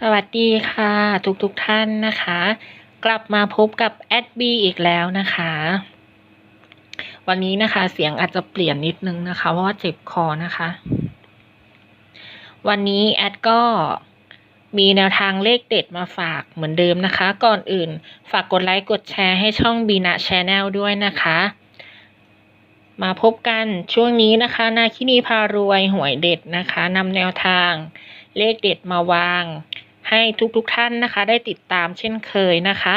สวัสดีค่ะ ทุกๆทท่านนะคะ กลับมาพบกับแอดบีอีกแล้วนะคะ วันนี้นะคะเสียงอาจจะเปลี่ยนนิดนึงนะคะ เพราะว่าเจ็บคอนะคะ วันนี้แอดก็มีแนวทางเลขเด็ดมาฝากเหมือนเดิมนะคะ ก่อนอื่นฝากกดไลค์กดแชร์ให้ช่องบีนาชแนลด้วยนะคะ มาพบกันช่วงนี้นะคะ นาคินีพารวยหวยเด็ดนะคะนำแนวทางเลขเด็ดมาวาง ให้ทุกๆทท่านนะคะ ได้ติดตามเช่นเคยนะคะ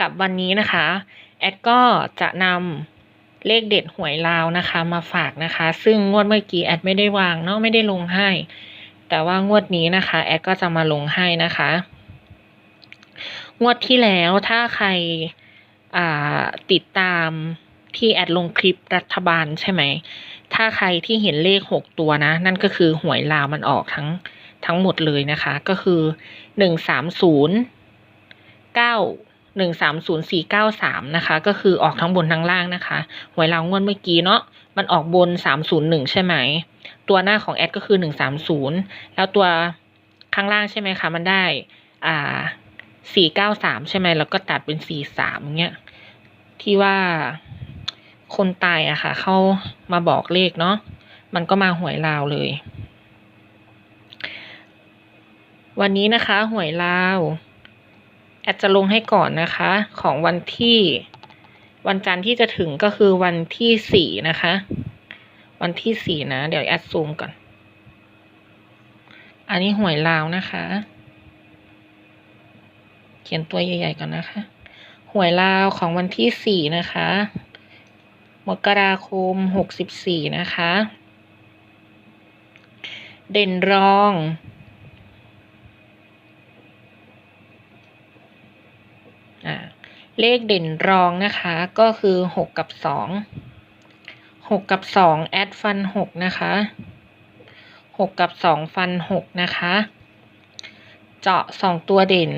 กับวันนี้นะคะ แอดก็จะนำเลขเด็ดหวยลาวนะคะ มาฝากนะคะ ซึ่งงวดเมื่อกี้แอดไม่ได้วางเนาะไม่ได้ลงให้ แต่ว่างวดนี้นะคะ แอดก็จะมาลงให้นะคะ งวดที่แล้วถ้าใครติดตามที่แอดลงคลิปรัฐบาลใช่ไหม ถ้าใครที่เห็นเลขหกตัวนะ นั่นก็คือหวยลาวมันออกทั้ง ทั้งหมดเลยนะคะ ก็คือหนึ่งสามศูนย์เก้าหนึ่งสามศูนย์สี่เก้าสามนะคะ ก็คือออกทั้งบนทั้งล่างนะคะหวยลาวงวดเมื่อกี้เนาะมันออกบนสามศูนย์หนึ่งใช่ไหม ตัวหน้าของแอดก็คือหนึ่งสามศูนย์แล้วตัวข้างล่างใช่ไหมคะมันได้อ่าสี่เก้าสามใช่ไหมแล้วก็ตัดเป็นสี่สามเงี้ยที่ว่าคนตายอะค่ะ เข้ามาบอกเลขเนาะมันก็มาหวยลาวเลย วันนี้นะคะหวยลาวแอดจะลงให้ก่อนนะคะ ของวันที่วันจันทร์ที่จะถึงก็คือวันที่สี่นะคะ วันที่สี่นะ เดี๋ยวแอดซูมก่อน อันนี้หวยลาวนะคะ เขียนตัวใหญ่ๆก่อนนะคะ หวยลาวของวันที่สี่นะคะ มกราคมหกสิบสี่นะคะ เด่นรองอ เลขเด่นรองนะคะก็คือหกกับสองหกกับสองแอดฟันหกนะคะหกกับสองฟันหกนะคะ เจาะสองตัวเด่น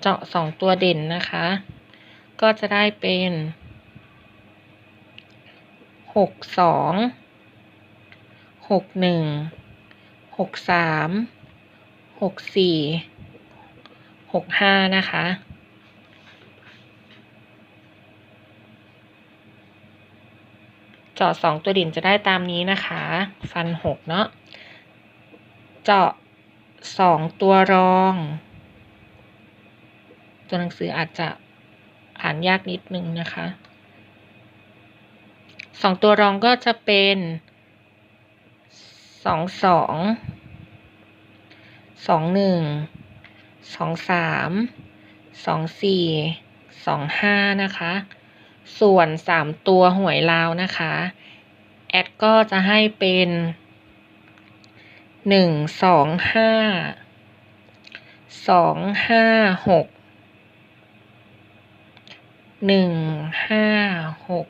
เจาะสองตัวเด่นนะคะ ก็จะได้เป็นหกสองหก หกสี่หกห้านะคะ เจาะสองตัวเด่นจะได้ตามนี้นะคะ ฟันหกเนาะ เจาะสองตัวรอง ตัวหนังสืออาจจะอ่านยากนิดนึงนะคะสองตัวรองก็จะเป็นสองสอง สองหนึ่งสองสามสองสี่สองห้านะคะ ส่วนสามตัวหวยลาวนะคะ แอดก็จะให้เป็นหนึ่งสองห้าสองห้าหกหนึ่งห้าหก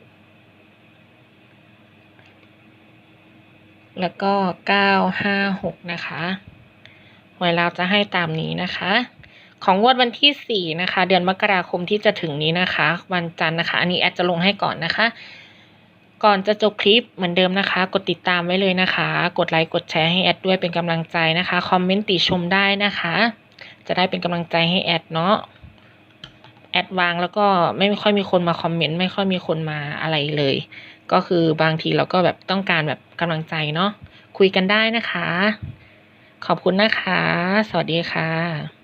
แล้วก็เก้าห้าหกนะคะ หวยเราจะให้ตามนี้นะคะ ของงวดวันที่สี่นะคะ เดือนมกราคมที่จะถึงนี้นะคะ วันจันทร์นะคะ อันนี้แอดจะลงให้ก่อนนะคะ ก่อนจะจบคลิปเหมือนเดิมนะคะ กดติดตามไว้เลยนะคะ กดไลค์กดแชร์ให้แอดด้วยเป็นกำลังใจนะคะคอมเมนต์ติชมได้นะคะ จะได้เป็นกำลังใจให้แอดเนาะแอดวางแล้วก็ไม่ค่อยมีคนมาคอมเมนต์ไม่ค่อยมีคนมาอะไรเลย ก็คือบางทีเราก็แบบต้องการแบบกำลังใจเนาะคุยกันได้นะคะ ขอบคุณนะคะ สวัสดีค่ะ